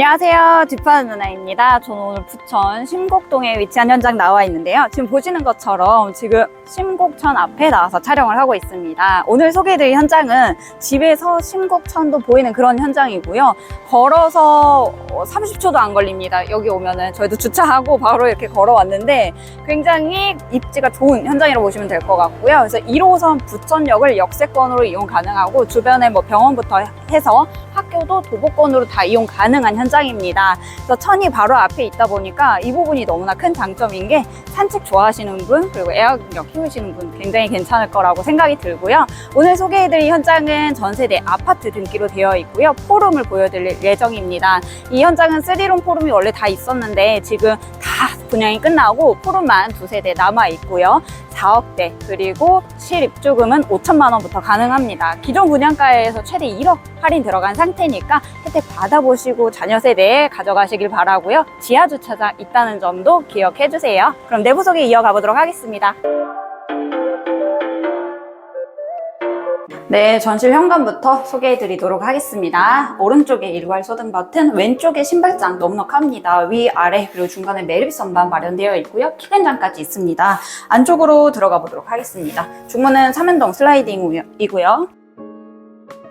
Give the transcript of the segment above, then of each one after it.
안녕하세요. 뒷파는 누나입니다. 저는 오늘 부천 심곡동에 위치한 현장 나와 있는데요. 지금 보시는 것처럼 지금 심곡천 앞에 나와서 촬영을 하고 있습니다. 오늘 소개해드릴 현장은 집에서 심곡천도 보이는 그런 현장이고요. 걸어서 30초도 안 걸립니다. 여기 오면은 저희도 주차하고 바로 이렇게 걸어왔는데 굉장히 입지가 좋은 현장이라고 보시면 될 것 같고요. 그래서 1호선 부천역을 역세권으로 이용 가능하고 주변에 뭐 병원부터 해서 학교도 도보권으로 다 이용 가능한 현장입니다. 그래서 천이 바로 앞에 있다 보니까 이 부분이 너무나 큰 장점인 게 산책 좋아하시는 분 그리고 애완견 키우시는 분 굉장히 괜찮을 거라고 생각이 들고요. 오늘 소개해드릴 현장은 전세대 아파트 등기로 되어 있고요. 포rum을 보여드릴 예정입니다. 이 현장은 3룸 포rum이 원래 다 있었는데 지금 다 분양이 끝나고 포rum만 두 세 대 남아 있고요. 4억대 그리고 실입주금은 5천만 원부터 가능합니다. 기존 분양가에서 최대 1억 할인 들어간 상태니까 혜택 받아보시고 자녀 세대에 가져가시길 바라고요. 지하 주차장 있다는 점도 기억해 주세요. 그럼 내부 소개 이어가 보도록 하겠습니다. 네, 전실 현관부터 소개해 드리도록 하겠습니다. 오른쪽에 일괄 소등 버튼, 왼쪽에 신발장 넉넉합니다. 위, 아래, 그리고 중간에 매립 선반 마련되어 있고요. 키된장까지 있습니다. 안쪽으로 들어가 보도록 하겠습니다. 중문은 3연동 슬라이딩이고요.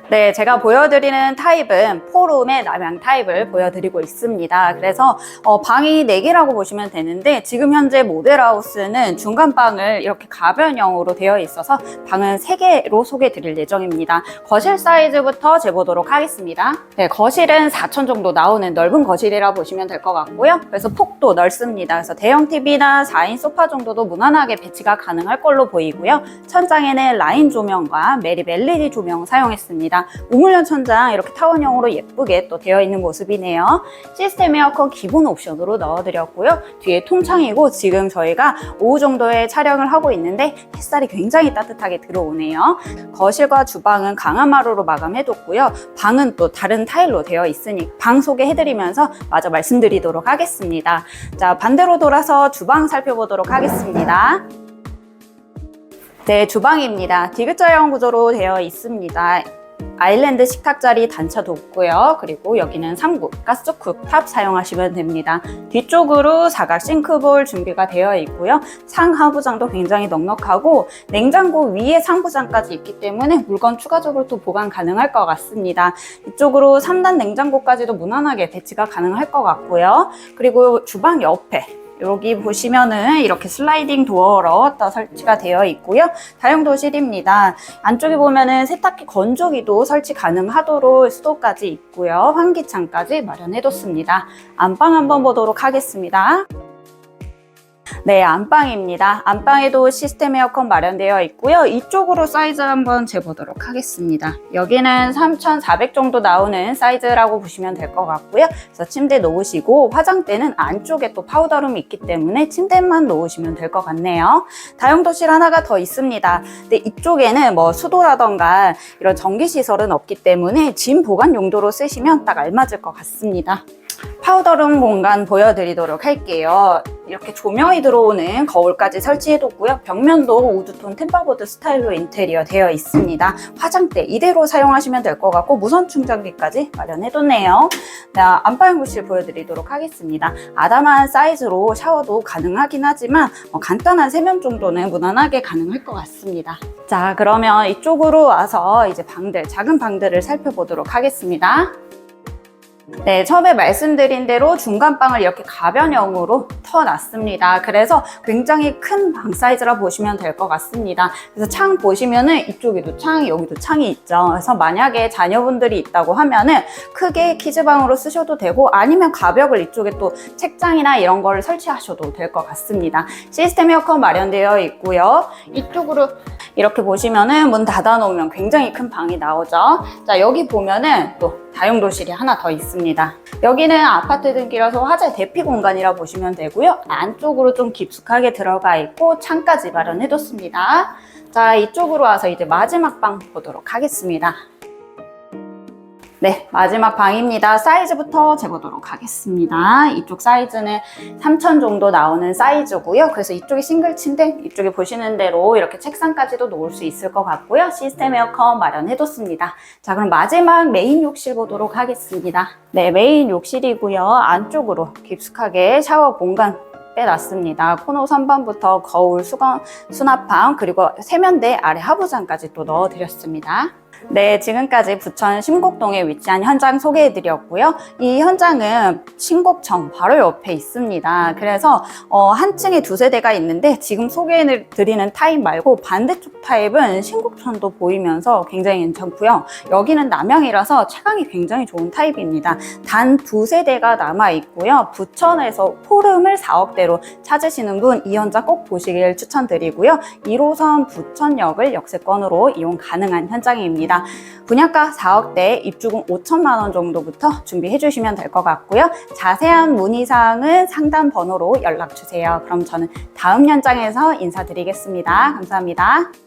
네, 제가 보여드리는 타입은 포룸의 남양 타입을 보여드리고 있습니다. 그래서 어, 방이 4개라고 보시면 되는데 지금 현재 모델하우스는 중간방을 이렇게 가변형으로 되어 있어서 방은 3개로 소개해 드릴 예정입니다. 거실 사이즈부터 재보도록 하겠습니다. 네, 거실은 4천 정도 나오는 넓은 거실이라 보시면 될 것 같고요. 그래서 폭도 넓습니다. 그래서 대형 TV나 4인 소파 정도도 무난하게 배치가 가능할 걸로 보이고요. 천장에는 라인 조명과 메립 LED 조명 사용했습니다. 우물형 천장 이렇게 타원형으로 예쁘게 또 되어 있는 모습이네요. 시스템 에어컨 기본 옵션으로 넣어드렸고요. 뒤에 통창이고 지금 저희가 오후 정도에 촬영을 하고 있는데 햇살이 굉장히 따뜻하게 들어오네요. 거실과 주방은 강화마루로 마감해뒀고요. 방은 또 다른 타일로 되어 있으니 방 소개해드리면서 마저 말씀드리도록 하겠습니다. 자 반대로 돌아서 주방 살펴보도록 하겠습니다. 네, 주방입니다. 디귿자형 구조로 되어 있습니다. 아일랜드 식탁 자리 단차도 없고요. 그리고 여기는 3구 가스 쿡탑 사용하시면 됩니다. 뒤쪽으로 사각 싱크볼 준비가 되어 있고요. 상하부장도 굉장히 넉넉하고 냉장고 위에 상부장까지 있기 때문에 물건 추가적으로 또 보관 가능할 것 같습니다. 이쪽으로 3단 냉장고까지도 무난하게 배치가 가능할 것 같고요. 그리고 주방 옆에 여기 보시면은 이렇게 슬라이딩 도어로 또 설치가 되어 있고요. 다용도실입니다. 안쪽에 보면은 세탁기 건조기도 설치 가능하도록 수도까지 있고요. 환기창까지 마련해 뒀습니다. 안방 한번 보도록 하겠습니다. 네, 안방입니다. 안방에도 시스템 에어컨 마련되어 있고요. 이쪽으로 사이즈 한번 재보도록 하겠습니다. 여기는 3,400 정도 나오는 사이즈라고 보시면 될 것 같고요. 그래서 침대 놓으시고 화장대는 안쪽에 또 파우더룸이 있기 때문에 침대만 놓으시면 될 것 같네요. 다용도실 하나가 더 있습니다. 근데 이쪽에는 뭐 수도라던가 이런 전기시설은 없기 때문에 짐 보관 용도로 쓰시면 딱 알맞을 것 같습니다. 파우더룸 공간 보여드리도록 할게요. 이렇게 조명이 들어오는 거울까지 설치해뒀고요. 벽면도 우드톤 템퍼보드 스타일로 인테리어 되어 있습니다. 화장대 이대로 사용하시면 될 것 같고 무선 충전기까지 마련해뒀네요. 자, 안방구실 보여드리도록 하겠습니다. 아담한 사이즈로 샤워도 가능하긴 하지만 어, 간단한 세면 정도는 무난하게 가능할 것 같습니다. 자, 그러면 이쪽으로 와서 이제 방들, 작은 방들을 살펴보도록 하겠습니다. 네, 처음에 말씀드린 대로 중간방을 이렇게 가변형으로 터놨습니다. 그래서 굉장히 큰 방 사이즈라 보시면 될 것 같습니다. 그래서 창 보시면은 이쪽에도 창, 여기도 창이 있죠. 그래서 만약에 자녀분들이 있다고 하면은 크게 키즈방으로 쓰셔도 되고 아니면 가벽을 이쪽에 또 책장이나 이런 거를 설치하셔도 될 것 같습니다. 시스템 에어컨 마련되어 있고요. 이쪽으로 이렇게 보시면은 문 닫아놓으면 굉장히 큰 방이 나오죠. 자, 여기 보면은 또 다용도실이 하나 더 있습니다. 여기는 아파트 등기라서 화재 대피 공간이라 보시면 되고요. 안쪽으로 좀 깊숙하게 들어가 있고 창까지 마련해뒀습니다. 자, 이쪽으로 와서 이제 마지막 방 보도록 하겠습니다. 네, 마지막 방입니다. 사이즈부터 재보도록 하겠습니다. 이쪽 사이즈는 3천 정도 나오는 사이즈고요. 그래서 이쪽이 싱글 침대, 이쪽에 보시는 대로 이렇게 책상까지도 놓을 수 있을 것 같고요. 시스템 에어컨 마련해뒀습니다. 자, 그럼 마지막 메인 욕실 보도록 하겠습니다. 네, 메인 욕실이고요. 안쪽으로 깊숙하게 샤워 공간 빼놨습니다. 코너 선반부터 거울, 수건, 수납방, 그리고 세면대 아래 하부장까지 또 넣어드렸습니다. 네, 지금까지 부천 신곡동에 위치한 현장 소개해드렸고요. 이 현장은 신곡청 바로 옆에 있습니다. 그래서 어, 한 층에 두세 대가 있는데 지금 소개해드리는 타입 말고 반대쪽 타입은 신곡천도 보이면서 굉장히 괜찮고요. 여기는 남양이라서 채광이 굉장히 좋은 타입입니다. 단 두세 대가 남아 있고요. 부천에서 포름을 4억대로 찾으시는 분 이 현장 꼭 보시길 추천드리고요. 1호선 부천역을 역세권으로 이용 가능한 현장입니다. 분양가 4억대, 입주금 5천만 원 정도부터 준비해 주시면 될 것 같고요. 자세한 문의사항은 상담 번호로 연락 주세요. 그럼 저는 다음 현장에서 인사드리겠습니다. 감사합니다.